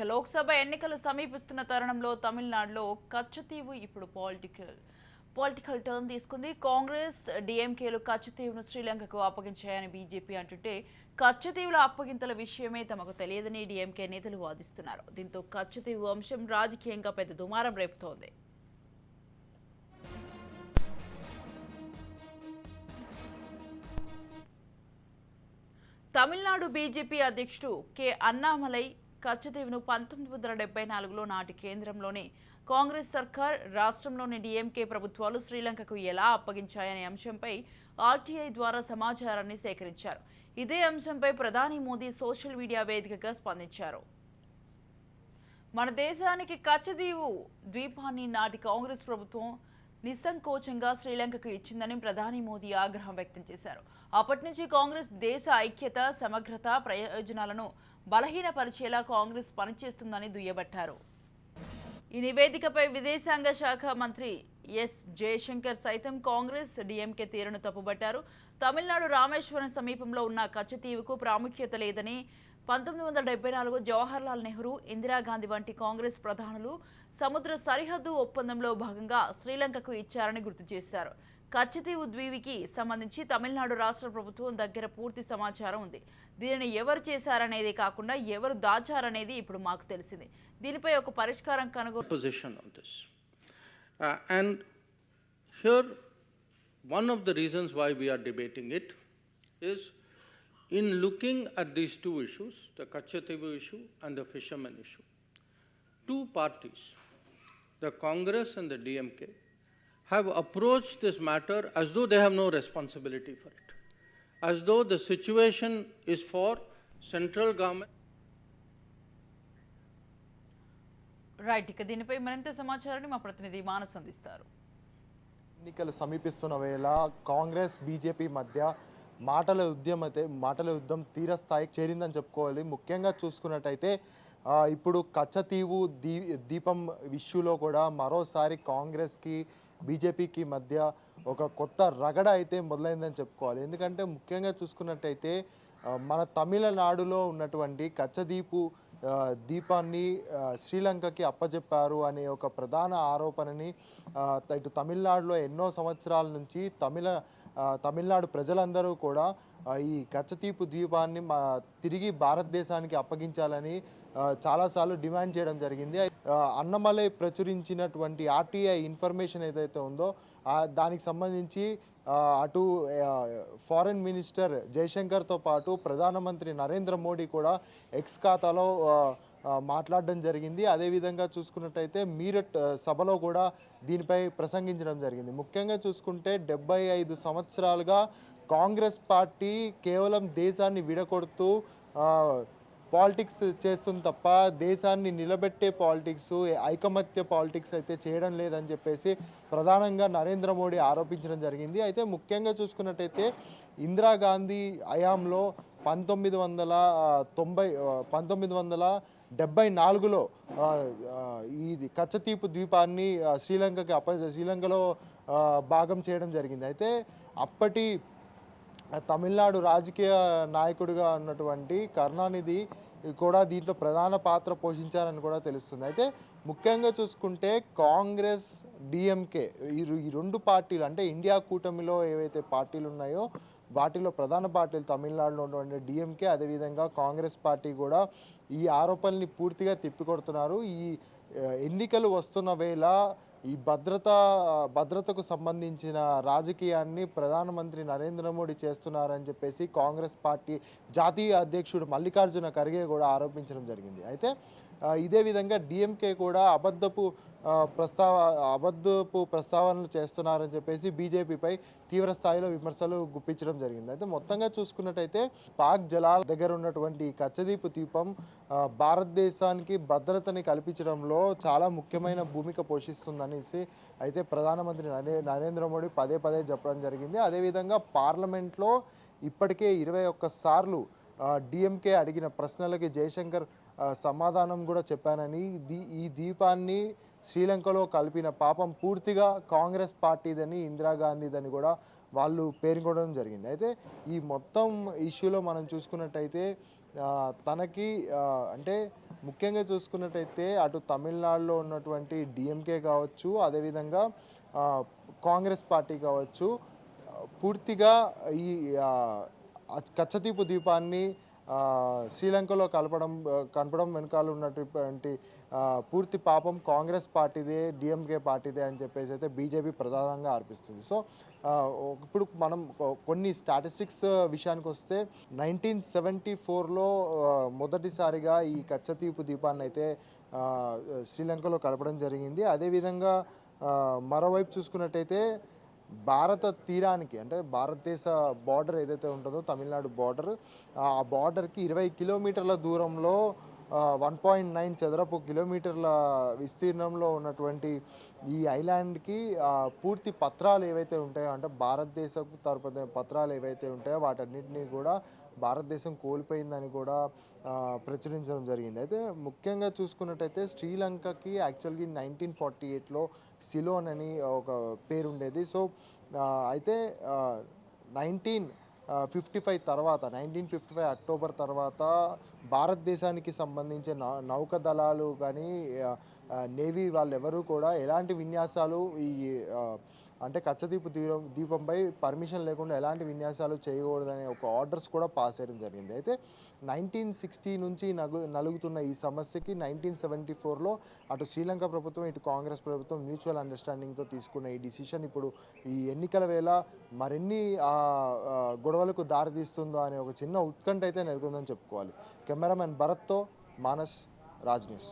ఇక లోక్సభ ఎన్నికలు సమీపిస్తున్న తరుణంలో తమిళనాడులో కచ్చతీవు ఇప్పుడు పాలిటికల్ పొలిటికల్ టర్న్ తీసుకుంది. కాంగ్రెస్ డిఎంకేలు కచ్చతీవును శ్రీలంకకు అప్పగించాయని బీజేపీ అంటుంటే కచ్చతీవుల అప్పగింతల విషయమే తమకు తెలియదని డిఎంకే నేతలు వాదిస్తున్నారు. దీంతో కచ్చతీవు అంశం రాజకీయంగా పెద్ద దుమారం రేపుతోంది. తమిళనాడు బీజేపీ అధ్యక్షుడు కె అన్నామలై కచ్చతీవును పంతొమ్మిది వందల డెబ్బై నాలుగులో నాటి కేంద్రంలోని కాంగ్రెస్ సర్కార్ రాష్ట్రంలోని డిఎంకే ప్రభుత్వాలు శ్రీలంకకు ఎలా అప్పగించాయనే అంశంపై ఆర్టీఐ ద్వారా సమాచారాన్ని సేకరించారు. ఇదే అంశంపై ప్రధాని మోదీ సోషల్ మీడియా వేదికగా స్పందించారు. మన దేశానికి కచ్చదీవు ద్వీపాన్ని నాటి కాంగ్రెస్ ప్రభుత్వం నిస్సంకోచంగా శ్రీలంకకు ఇచ్చిందని ప్రధాని మోదీ ఆగ్రహం వ్యక్తం చేశారు. అప్పటి నుంచి కాంగ్రెస్ దేశ ఐక్యత సమగ్రత ప్రయోజనాలను బలహీనపరిచేలా కాంగ్రెస్ పనిచేస్తుందని దుయ్యబట్టారు. ఈ నివేదికపై విదేశాంగ శాఖ మంత్రి ఎస్ జయశంకర్ సైతం కాంగ్రెస్ డిఎంకే తీరును తప్పుబట్టారు. తమిళనాడు రామేశ్వరం సమీపంలో ఉన్న కచ్చతీవుకు ప్రాముఖ్యత లేదని పంతొమ్మిది వందల డెబ్బై నాలుగు జవహర్లాల్ నెహ్రూ ఇందిరాగాంధీ వంటి కాంగ్రెస్ ప్రధానులు సముద్ర సరిహద్దు ఒప్పందంలో భాగంగా శ్రీలంకకు ఇచ్చారని గుర్తు చేశారు. కచ్చతీవు ద్వీవికి సంబంధించి తమిళనాడు రాష్ట్ర ప్రభుత్వం దగ్గర పూర్తి సమాచారం ఉంది. దీనిని ఎవరు చేశారనేది కాకుండా ఎవరు దాచారనేది ఇప్పుడు మాకు తెలిసింది. దీనిపై ఒక పరిష్కారం కనుగొన one of the reasons why we are debating it is in looking at these two issues the Katchatheevu issue and the fishermen issue two parties the Congress and the DMK have approached this matter as though they have no responsibility for it, as though the situation is for central government. Right ఇక దీనిపై మరింత సమాచారాన్ని మా ప్రతినిధి మానస్ అందిస్తారు. ఎన్నికలు సమీపిస్తున్న వేళ కాంగ్రెస్ బీజేపీ మధ్య మాటల ఉద్యమతే మాటల యుద్ధం తీరస్థాయికి చేరిందని చెప్పుకోవాలి. ముఖ్యంగా చూసుకున్నట్టయితే ఇప్పుడు కచ్చతీవు దీ దీపం ఇష్యూలో కూడా మరోసారి కాంగ్రెస్కి బీజేపీకి మధ్య ఒక కొత్త రగడ అయితే మొదలైందని చెప్పుకోవాలి. ఎందుకంటే ముఖ్యంగా చూసుకున్నట్టయితే మన తమిళనాడులో ఉన్నటువంటి కచ్చదీపు దీపాన్ని శ్రీలంకకి అప్పజెప్పారు అనే ఒక ప్రధాన ఆరోపణని ఇటు తమిళనాడులో ఎన్నో సంవత్సరాల నుంచి తమిళ తమిళనాడు ప్రజలందరూ కూడా ఈ కచ్చతీపు ద్వీపాన్ని మా తిరిగి భారతదేశానికి అప్పగించాలని చాలాసార్లు డిమాండ్ చేయడం జరిగింది. అన్నమలై ప్రచురించినటువంటి ఆర్టీఐ ఇన్ఫర్మేషన్ ఏదైతే ఉందో దానికి సంబంధించి అటు ఫారెన్ మినిస్టర్ జయశంకర్తో పాటు ప్రధానమంత్రి నరేంద్ర మోడీ కూడా ఎక్స్ ఖాతాలో మాట్లాడడం జరిగింది. అదేవిధంగా చూసుకున్నట్టయితే మీరట్ సభలో కూడా దీనిపై ప్రసంగించడం జరిగింది. ముఖ్యంగా చూసుకుంటే డెబ్బై ఐదు సంవత్సరాలుగా కాంగ్రెస్ పార్టీ కేవలం దేశాన్ని విడగొడుతూ పాలిటిక్స్ చేస్తుంది తప్ప దేశాన్ని నిలబెట్టే పాలిటిక్స్ ఐకమత్య పాలిటిక్స్ అయితే చేయడం లేదని చెప్పేసి ప్రధానంగా నరేంద్ర మోడీ ఆరోపించడం జరిగింది. అయితే ముఖ్యంగా చూసుకున్నట్టయితే ఇందిరాగాంధీ హయాంలో పంతొమ్మిది వందల తొంభై పంతొమ్మిది వందల డెబ్బై నాలుగులో ఇది ఈ కచ్చతీపు ద్వీపాన్ని శ్రీలంకకి అప్ప శ్రీలంకలో భాగం చేయడం జరిగింది. అయితే అప్పటి తమిళనాడు రాజకీయ నాయకుడిగా ఉన్నటువంటి కరుణానిధి కూడా దీంట్లో ప్రధాన పాత్ర పోషించారని కూడా తెలుస్తుంది. అయితే ముఖ్యంగా చూసుకుంటే కాంగ్రెస్ డిఎంకే ఈ రెండు పార్టీలు అంటే ఇండియా కూటమిలో ఏవైతే పార్టీలు ఉన్నాయో వాటిలో ప్రధాన పార్టీలు తమిళనాడులో ఉన్నటువంటి డిఎంకే అదేవిధంగా కాంగ్రెస్ పార్టీ కూడా ఈ ఆరోపణల్ని పూర్తిగా తిప్పికొడుతున్నారు. ఈ ఎన్నికలు వస్తున్న వేళ ఈ భద్రత భద్రతకు సంబంధించిన రాజకీయాన్ని ప్రధానమంత్రి నరేంద్ర మోడీ చేస్తున్నారని చెప్పేసి కాంగ్రెస్ పార్టీ జాతీయ అధ్యక్షుడు మల్లికార్జున ఖర్గే కూడా ఆరోపించడం జరిగింది. అయితే ఇదే విధంగా డిఎంకే కూడా అబద్ధపు ప్రస్తావ అబద్ధపు ప్రస్తావనలు చేస్తున్నారని చెప్పేసి బీజేపీపై తీవ్ర స్థాయిలో విమర్శలు గుప్పించడం జరిగింది. అయితే మొత్తంగా చూసుకున్నట్టయితే పాక్ జలాల దగ్గర ఉన్నటువంటి కచ్చదీపు దీపం భారతదేశానికి భద్రతని కల్పించడంలో చాలా ముఖ్యమైన భూమిక పోషిస్తుందనేసి అయితే ప్రధానమంత్రి నరే నరేంద్ర మోడీ పదే పదే చెప్పడం జరిగింది. అదేవిధంగా పార్లమెంట్లో ఇప్పటికే ఇరవై ఒక్క సార్లు డిఎంకే అడిగిన ప్రశ్నలకి జయశంకర్ సమాధానం కూడా చెప్పానని దీ ఈ దీపాన్ని శ్రీలంకలో కలిపిన పాపం పూర్తిగా కాంగ్రెస్ పార్టీదని ఇందిరాగాంధీదని కూడా వాళ్ళు పేర్కొనడం జరిగింది. అయితే ఈ మొత్తం ఇష్యూలో మనం చూసుకున్నట్టయితే తనకి అంటే ముఖ్యంగా చూసుకున్నట్టయితే అటు తమిళనాడులో ఉన్నటువంటి డిఎంకే కావచ్చు అదేవిధంగా కాంగ్రెస్ పార్టీ కావచ్చు పూర్తిగా ఈ కచ్చతీపు దీపాన్ని శ్రీలంకలో కలపడం కనపడం కలపడం వెనకాల ఉన్నటువంటి పూర్తి పాపం కాంగ్రెస్ పార్టీదే డిఎంకే పార్టీదే అని చెప్పేసి అయితే బీజేపీ ప్రధానంగా ఆర్పిస్తుంది సో ఇప్పుడు మనం కొన్ని స్టాటిస్టిక్స్ విషయానికి వస్తే నైన్టీన్ సెవెంటీ ఫోర్లో మొదటిసారిగా ఈ కచ్చతీపు దీపాన్ని అయితే శ్రీలంకలో కలపడం జరిగింది. అదేవిధంగా మరోవైపు చూసుకున్నట్టయితే భారత తీరానికి అంటే భారతదేశ బార్డర్ ఏదైతే ఉంటుందో తమిళనాడు బార్డర్ ఆ బార్డర్కి ఇరవై కిలోమీటర్ల దూరంలో వన్ పాయింట్ నైన్ చదరపు కిలోమీటర్ల విస్తీర్ణంలో ఉన్నటువంటి ఈ ఐలాండ్కి పూర్తి పత్రాలు ఏవైతే ఉంటాయో అంటే భారతదేశపు తరపున పత్రాలు ఏవైతే ఉంటాయో వాటన్నిటినీ కూడా భారతదేశం కోల్పోయిందని కూడా ప్రచురించడం జరిగింది. అయితే ముఖ్యంగా చూసుకున్నట్టయితే శ్రీలంకకి యాక్చువల్గా నైన్టీన్ ఫార్టీ ఎయిట్లో సిలోన్ అని ఒక పేరు ఉండేది. సో అయితే నైన్టీన్ ఫిఫ్టీ ఫైవ్ తర్వాత నైన్టీన్ ఫిఫ్టీ ఫైవ్ అక్టోబర్ తర్వాత భారతదేశానికి సంబంధించిన నౌక దళాలు కానీ నేవీ వాళ్ళెవరూ కూడా ఎలాంటి విన్యాసాలు ఈ అంటే కచ్చదీపు దీపం దీపంపై పర్మిషన్ లేకుండా ఎలాంటి విన్యాసాలు చేయకూడదనే ఒక ఆర్డర్స్ కూడా పాస్ చేయడం జరిగింది. అయితే నైన్టీన్ సిక్స్టీ నుంచి నగు నలుగుతున్న ఈ సమస్యకి నైన్టీన్ సెవెంటీ ఫోర్లో అటు శ్రీలంక ప్రభుత్వం ఇటు కాంగ్రెస్ ప్రభుత్వం మ్యూచువల్ అండర్స్టాండింగ్తో తీసుకున్న ఈ డిసిషన్ ఇప్పుడు ఈ ఎన్నికల వేళ మరిన్ని గొడవలకు దారితీస్తుందో అనే ఒక చిన్న ఉత్కంఠ అయితే నెలకొందని చెప్పుకోవాలి. కెమెరామెన్ భరత్తో మానస్ రాజ్ న్యూస్.